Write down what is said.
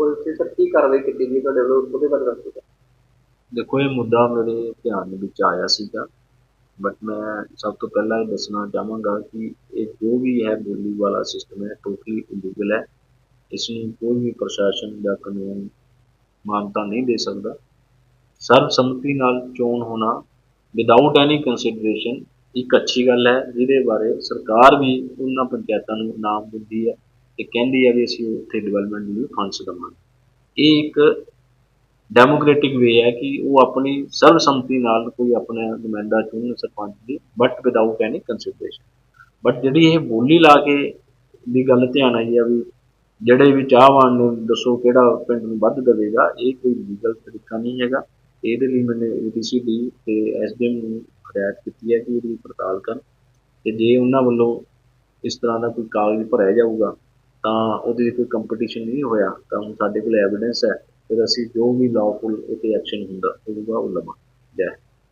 ਕੋਈ ਸੀ ਸਰ ਕੀ ਕਾਰਵਾਈ ਕੀਤੀ ਗਈ ਤੁਹਾਡੇ ਵੱਲੋਂ, ਉਹਦੇ ਬਾਰੇ ਦੱਸ। ਦਿਓ ਦੇਖੋ, ਇਹ ਮੁੱਦਾ ਮੇਰੇ ਧਿਆਨ ਦੇ ਵਿੱਚ ਆਇਆ ਸੀਗਾ ਬਟ ਮੈਂ ਸਭ ਤੋਂ ਪਹਿਲਾਂ ਇਹ ਦੱਸਣਾ ਚਾਹਾਂਗਾ ਕਿ ਇਹ ਜੋ ਵੀ ਹੈ ਬੋਲੀ ਵਾਲਾ ਸਿਸਟਮ ਹੈ ਟੋਟਲੀ ਇਲੀਗਲ ਹੈ। ਇਸ ਨੂੰ ਕੋਈ ਵੀ ਪ੍ਰਸ਼ਾਸਨ ਜਾਂ ਕਾਨੂੰਨ ਮਾਨਤਾ ਨਹੀਂ ਦੇ ਸਕਦਾ। ਸਰਬਸੰਮਤੀ ਨਾਲ ਚੋਣ ਹੋਣਾ ਵਿਦਆਊਟ ਐਨੀ ਕੰਸੀਡਰੇਸ਼ਨ ਇੱਕ ਅੱਛੀ ਗੱਲ ਹੈ, ਜਿਹਦੇ ਬਾਰੇ ਸਰਕਾਰ ਵੀ ਉਹਨਾਂ ਪੰਚਾਇਤਾਂ ਨੂੰ ਇਨਾਮ ਦਿੰਦੀ ਹੈ। ਤੇ ਕਹਿੰਦੀ ਆ ਵੀ ਅਸੀਂ ਉੱਥੇ ਡਿਵੈਲਪਮੈਂਟ ਨੂੰ ਫੰਡਸ ਦੇਵਾਂਗੇ। ਇਹ ਇੱਕ ਡੈਮੋਕ੍ਰੈਟਿਕ ਵੇ ਹੈ ਕਿ ਉਹ ਆਪਣੀ ਸਰਬਸੰਮਤੀ ਨਾਲ ਕੋਈ ਆਪਣਾ ਨੁਮਾਇੰਦਾ ਚੁਣਨ ਸਰਪੰਚ ਦੀ but without any consideration but ਜਿਹੜੀ ਇਹ ਬੋਲੀ ਲਾ ਕੇ ਦੀ ਗੱਲ ਧਿਆਨ ਆਈ ਆ ਵੀ ਜਿਹੜੇ ਵੀ ਚਾਹਵਾਨ ਨੇ, ਦੱਸੋ ਕਿਹੜਾ ਪਿੰਡ ਨੂੰ ਵੱਧ ਦੇਵੇਗਾ, ਇਹ ਕੋਈ ਲੀਗਲ ਤਰੀਕਾ ਨਹੀਂ ਹੈਗਾ। ਇਹਦੇ ਲਈ ਮੈंने ਏਡੀਸੀਡੀ ਤੇ ਐਸਡੀਐਮ ਨੂੰ ਹਦਾਇਤ ਕੀਤੀ ਹੈ ਕਿ ਇਹਦੀ ਪੜਤਾਲ ਕਰਨ। ਤੇ ਜੇ ਉਹਨਾਂ ਵੱਲੋਂ ਇਸ ਤਰ੍ਹਾਂ ਦਾ ਕੋਈ ਕਾਗਜ਼ ਭਰਿਆ ਜਾਊਗਾ ਤਾਂ ਉਹਦੇ ਲਈ ਕੋਈ ਕੰਪੀਟੀਸ਼ਨ ਨਹੀਂ ਹੋਇਆ, ਤਾਂ ਹੁਣ ਸਾਡੇ ਕੋਲ ਐਵੀਡੈਂਸ ਹੈ ਫਿਰ ਅਸੀਂ ਜੋ ਵੀ ਲਾਅਫੁਲ ਇਹ ਤੇ ਐਕਸ਼ਨ ਹੁੰਦਾ ਹੋਊਗਾ ਉਹ ਲਵਾਂ ਜੈ